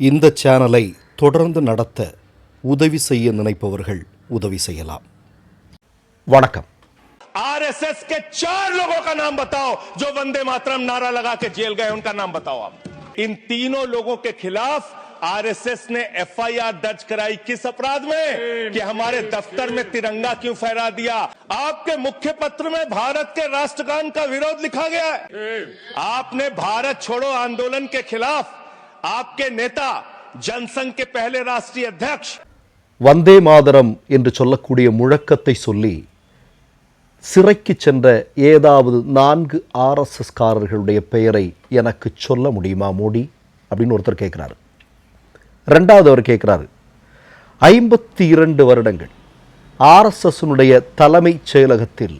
இந்த சேனலை தொடர்ந்து நடத்த உதவி செய்ய நினைப்பவர்கள் உதவி செய்யலாம் வணக்கம் आरएसएस के चार लोगों का नाम बताओ जो वंदे मातरम नारा लगा के जेल गए उनका नाम बताओ आप इन तीनों लोगों के खिलाफ आरएसएस ने एफआईआर दर्ज कराई किस अपराध में कि हमारे दफ्तर में तिरंगा क्यों फहरा दिया आपके मुख्य पत्र में भारत के राष्ट्रगान का विरोध लिखा गया है आपने भारत छोड़ो आंदोलन के खिलाफ आपके नेता जनसंघ के पहले राष्ट्रीय अध्यक्ष வந்தே மாதரம் என்று சொல்லக்கூடிய முழக்கத்தை சொல்லி சிறைக்கு சென்ற ஏதாவது நான்கு ஆர்எஸ்எஸ்காரர்களுடைய பெயரை எனக்கு சொல்ல முடியுமா மோடி அப்படின்னு ஒருத்தர் கேட்குறாரு ரெண்டாவது அவர் கேட்குறாரு ஐம்பத்தி இரண்டு வருடங்கள் ஆர்எஸ்எஸ்னுடைய தலைமைச் செயலகத்தில்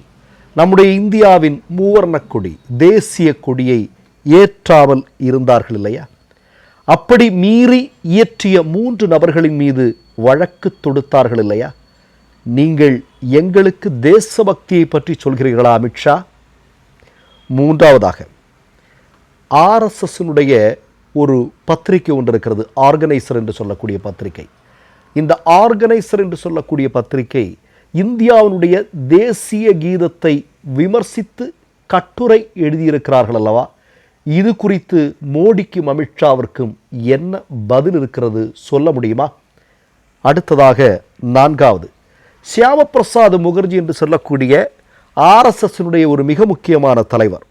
நம்முடைய இந்தியாவின் மூவர்ணக் கொடி தேசிய கொடியை ஏற்றாமல் இருந்தார்கள் இல்லையா அப்படி மீறி இயற்றிய மூன்று நபர்களின் மீது வழக்கு தொடுத்தார்கள் இல்லையா? நீங்கள் எங்களுக்கு தேசபக்தியை பற்றி சொல்கிறீர்களா அமித்ஷா? மூன்றாவதாக ஆர்எஸ்எஸ்னுடைய ஒரு பத்திரிகை ஒன்று இருக்கிறது ஆர்கனைசர் என்று சொல்லக்கூடிய பத்திரிகை இந்த ஆர்கனைசர் என்று சொல்லக்கூடிய பத்திரிகை இந்தியாவினுடைய தேசிய கீதத்தை விமர்சித்து கட்டுரை எழுதியிருக்கிறார்கள் அல்லவா? இது குறித்து மோடிக்கும் அமித்ஷாவிற்கும் என்ன பதில் இருக்கிறது சொல்ல முடியுமா? அடுத்ததாக நான்காவது. சியாமபிரசாத் முகர்ஜி என்று சொல்லக்கூடிய ஆர்எஸ்எஸ்னுடைய ஒரு மிக முக்கியமான தலைவர்.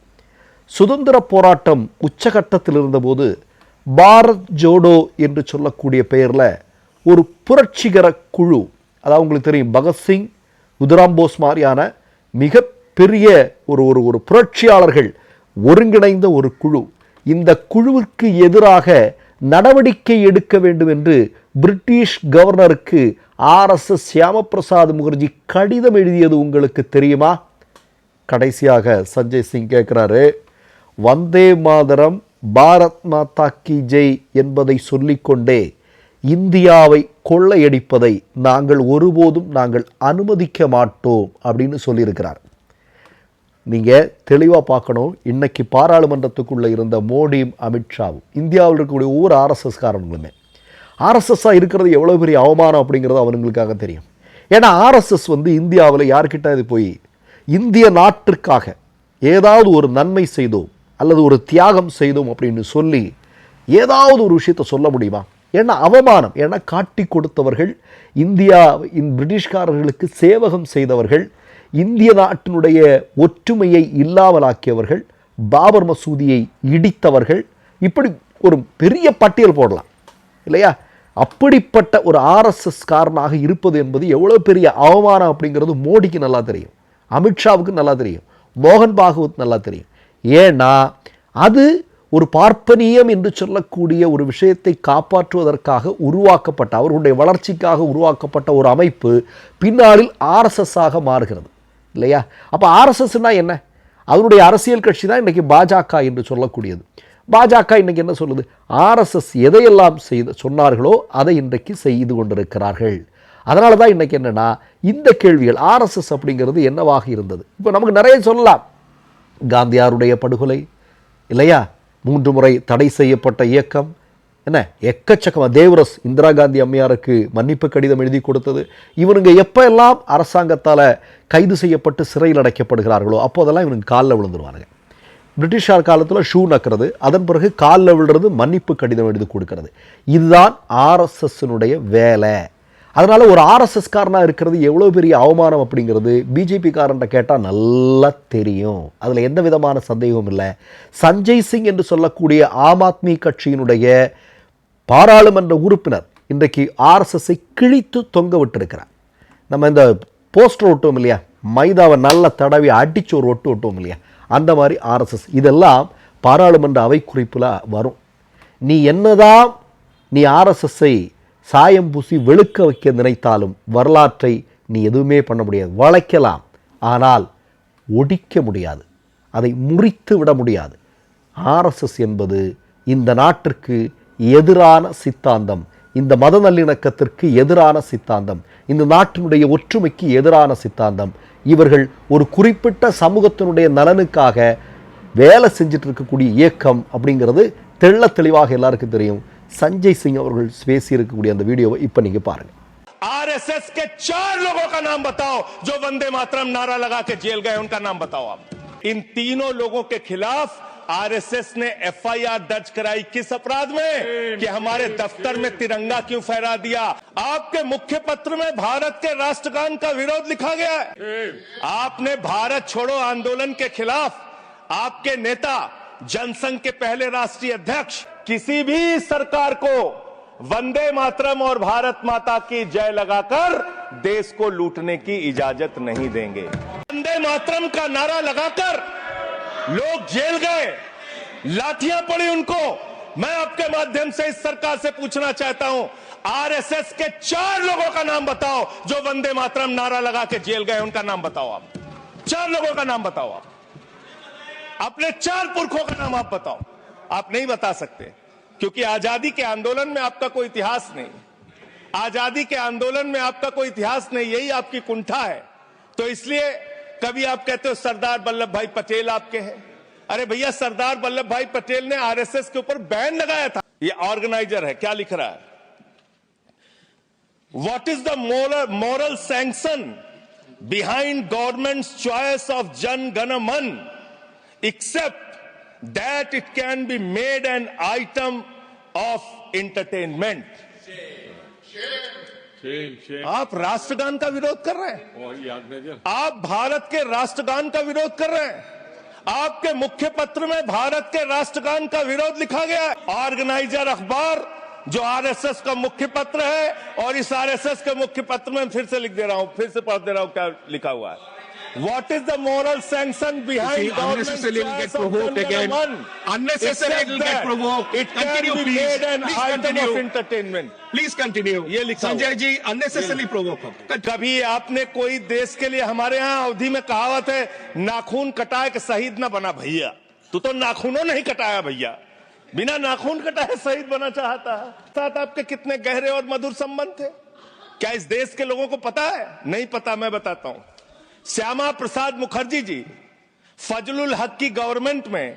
சுதந்திர போராட்டம் உச்சகட்டத்தில் இருந்தபோது பாரத் ஜோடோ என்று சொல்லக்கூடிய பெயரில் ஒரு புரட்சிகர குழு அதாவது உங்களுக்கு தெரியும் பகத்சிங் உதராம்போஸ் மாதிரியான மிக பெரிய ஒரு ஒரு ஒரு புரட்சியாளர்கள் ஒருங்கிணைந்த ஒரு குழு. இந்த குழுவிற்கு எதிராக நடவடிக்கை எடுக்க வேண்டும் என்று பிரிட்டிஷ் கவர்னருக்கு ஆர்எஸ்எஸ் சியாமபிரசாத் முகர்ஜி கடிதம் எழுதியது உங்களுக்கு தெரியுமா? கடைசியாக சஞ்சய் சிங் கேட்குறாரு வந்தே மாதரம் பாரத் மாதா கி ஜெய் என்பதை சொல்லிக்கொண்டே இந்தியாவை கொள்ளையடிப்பதை நாங்கள் ஒருபோதும் நாங்கள் அனுமதிக்க மாட்டோம் அப்படின்னு சொல்லியிருக்கிறார். நீங்கள் தெளிவாக பார்க்கணும். இன்றைக்கி பாராளுமன்றத்துக்குள்ளே இருந்த மோடியும் அமித்ஷாவும் இந்தியாவில் இருக்கக்கூடிய ஒவ்வொரு ஆர்எஸ்எஸ்காரங்களுமே. ஆர்எஸ்எஸ்ஸாக இருக்கிறது எவ்வளோ பெரிய அவமானம் அப்படிங்கிறது அவனுங்களுக்காக தெரியும். ஏன்னா ஆர்எஸ்எஸ் வந்து இந்தியாவில் யார்கிட்ட இது போய் இந்திய நாட்டிற்காக ஏதாவது ஒரு நன்மை செய்தோம் அல்லது ஒரு தியாகம் செய்தோம் அப்படின்னு சொல்லி ஏதாவது ஒரு விஷயத்தை சொல்ல முடியுமா? ஏன்னா அவமானம். ஏன்னா காட்டி கொடுத்தவர்கள் இந்தியா இன் பிரிட்டிஷ்காரர்களுக்கு சேவகம் செய்தவர்கள் இந்திய நாட்டினுடைய ஒற்றுமையை இல்லாமலாக்கியவர்கள் பாபர் மசூதியை இடித்தவர்கள் இப்படி ஒரு பெரிய பட்டியல் போடலாம் இல்லையா? அப்படிப்பட்ட ஒரு ஆர்எஸ்எஸ் காரனாக இருப்பது என்பது எவ்வளோ பெரிய அவமானம் அப்படிங்கிறது மோடிக்கு நல்லா தெரியும் அமித்ஷாவுக்கு நல்லா தெரியும் மோகன் பாகவத் நல்லா தெரியும். ஏன்னா அது ஒரு பார்ப்பனியம் என்று சொல்லக்கூடிய ஒரு விஷயத்தை காப்பாற்றுவதற்காக உருவாக்கப்பட்ட அவர்களுடைய வளர்ச்சிக்காக உருவாக்கப்பட்ட ஒரு அமைப்பு பின்னாளில் ஆர்எஸ்எஸ்ஸாக மாறுகிறது. இல்லையா? அப்போ ஆர்எஸ்எஸ்னால் என்ன? அதனுடைய அரசியல் கட்சி தான் இன்றைக்கி பாஜக என்று சொல்லக்கூடியது. பாஜக இன்றைக்கி என்ன சொல்லுது? ஆர்எஸ்எஸ் எதையெல்லாம் செய்து சொன்னார்களோ அதை இன்றைக்கு செய்து கொண்டிருக்கிறார்கள். அதனால தான் இன்றைக்கி என்னென்னா இந்த கேள்விகள் ஆர்எஸ்எஸ் அப்படிங்கிறது என்னவாக இருந்தது? இப்போ நமக்கு நிறைய சொல்லலாம். காந்தியாருடைய படுகொலை இல்லையா? மூன்று முறை தடை செய்யப்பட்ட இயக்கம் என்ன? எக்கச்சக்கமாக தேவரஸ் இந்திரா காந்தி அம்மையாருக்கு மன்னிப்பு கடிதம் எழுதி கொடுத்தது. இவனுங்க எப்போ எல்லாம் அரசாங்கத்தால் கைது செய்யப்பட்டு சிறையில் அடைக்கப்படுகிறார்களோ அப்போதெல்லாம் இவனுங்க காலில் விழுந்துருவானுங்க. பிரிட்டிஷார் காலத்தில் ஷூ நக்கிறது அதன் பிறகு காலில் விழுறது மன்னிப்பு கடிதம் எழுதி கொடுக்கறது. இதுதான் ஆர்எஸ்எஸ்னுடைய வேலை. அதனால் ஒரு ஆர்எஸ்எஸ்காரனாக இருக்கிறது எவ்வளோ பெரிய அவமானம் அப்படிங்கிறது பிஜேபிக்காரன்ட்ட கேட்டால் நல்லா தெரியும். அதில் எந்த விதமான சந்தேகமும் இல்லை. சஞ்சய் சிங் என்று சொல்லக்கூடிய ஆம் ஆத்மி கட்சியினுடைய பாராளுமன்ற உறுப்பினர் இன்றைக்கு ஆர்எஸ்எஸ்ஸை கிழித்து தொங்க விட்டிருக்கிறார். நம்ம இந்த போஸ்டர் ஒட்டுவோம் இல்லையா? மைதாவை நல்ல தடவி அடித்து ஒரு ஒட்டு ஒட்டுவோம் இல்லையா? அந்த மாதிரி ஆர்எஸ்எஸ். இதெல்லாம் பாராளுமன்ற அவை குறிப்பில் வரும். நீ என்னதான் நீ ஆர்எஸ்எஸ்ஸை சாயம் பூசி வெளுக்க வைக்க நினைத்தாலும் வரலாற்றை நீ எதுவுமே பண்ண முடியாது. வளைக்கலாம். ஆனால் ஒடிக்க முடியாது. அதை முறித்து விட முடியாது. ஆர்எஸ்எஸ் என்பது இந்த நாட்டிற்கு எதிரான சித்தாந்தம் இந்த மத நல்லிணக்கத்திற்கு எதிரான சித்தாந்தம் இந்த நாட்டினுடைய ஒற்றுமைக்கு எதிரான சித்தாந்தம் இவர்கள் ஒரு குறிப்பிட்ட சமூகத்தினுடைய நலனுக்காக வேலை செஞ்சுட்டு இருக்கக்கூடிய இயக்கம் அப்படிங்கிறது தெள்ள தெளிவாக எல்லாருக்கும் தெரியும் சஞ்சய் சிங் அவர்கள் பேசியிருக்கக்கூடிய அந்த வீடியோவை இப்போ நீங்கள் பாருங்கள் आरएसएस के चार लोगों का नाम बताओ जो वंदे मातरम नारा लगा के जेल गए उनका नाम बताओ आप इन तीनों लोगों के खिलाफ आरएसएस ने एफआईआर दर्ज कराई किस अपराध में? कि हमारे दफ्तर में तिरंगा क्यों फहरा दिया? आपके मुख्य पत्र में भारत के राष्ट्रगान का विरोध लिखा गया है। आपने भारत छोड़ो आंदोलन के खिलाफ आपके नेता जनसंघ के पहले राष्ट्रीय अध्यक्ष किसी भी सरकार को वंदे मातरम और भारत माता की जय लगाकर देश को लूटने की इजाज़त नहीं देंगे। वंदे मातरम का नारा लगाकर लोग जेल गए। लाठियाँ पड़ी उनको। मैं आपके माध्यम से इस सरकार से पूछना चाहता हूँ, आरएसएस के चार लोगों का नाम बताओ, जो वंदे मातरम नारा लगा के जेल गए, उनका नाम बताओ आप। चार लोगों का नाम बताओ आप। अपने चार पुरखों का नाम आप बताओ। आप नहीं बता सकते, क्योंकि आज़ादी के आंदोलन में आपका कोई इतिहास नहीं। आज़ादी के आंदोलन में आपका कोई इतिहास नहीं, यही आपकी कुंठा है। तो इसलिए कभी आप कहते हो सरदार वल्लभ भाई पटेल आपके हैं? अरे भैया, सरदार वल्लभ भाई पटेल ने आरएसएस के ऊपर बैन लगाया था। ये ऑर्गेनाइजर है, क्या लिख रहा है? What is the moral moral sanction behind government choice of Jana Gana Mana except that it can be made an item of entertainment of shame. आप राष्ट्रगान का विरोध कर रहे हैं। आप भारत के राष्ट्रगान का विरोध कर रहे हैं। आपके मुख्य पत्र में भारत के राष्ट्रगान का विरोध लिखा गया है। ऑर्गेनाइजर अखबार जो आरएसएस का मुख्य पत्र है और इस आरएसएस के मुख्य पत्र में फिर से लिख दे रहा हूँ फिर से पढ़ दे रहा हूँ क्या लिखा हुआ है। What is the moral sanction See, behind government's unnecessarily it'll get choice of provoked again. Unnecessarily it'll get provoked. It can Continue, be please. made an Please item continue. of entertainment. Please continue ये लिखा। Sanjay ji unnecessarily provoke कभी आपने कोई देश के लिए हमारे यहाँ अवधि में कहावत है नाखून कटाए के शहीद ना बना भैया तू तो नाखूनों नहीं कटाया भैया बिना नाखून कटाए शहीद बना चाहता है साथ आपके कितने गहरे और मधुर संबंध थे क्या इस देश के लोगों को पता है नहीं पता मैं बताता हूँ श्यामा प्रसाद मुखर्जी जी फजलुल हक की गवर्नमेंट में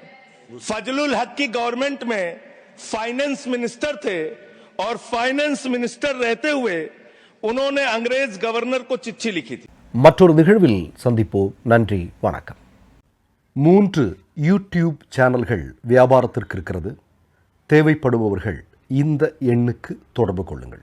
फजलुल हक की गवर्नमेंट में फाइनेंस मिनिस्टर थे और फाइनेंस मिनिस्टर रहते हुए उन्होंने अंग्रेज गवर्नर को चिट्ठी लिखी थी மற்றொரு நிகழ்வில் சந்திப்போம் நன்றி வணக்கம் மூன்று யூடியூப் சேனல்கள் வியாபாரத்திற்கு இருக்கிறது தேவைப்படுபவர்கள் இந்த எண்ணுக்கு தொடர்பு கொள்ளுங்கள்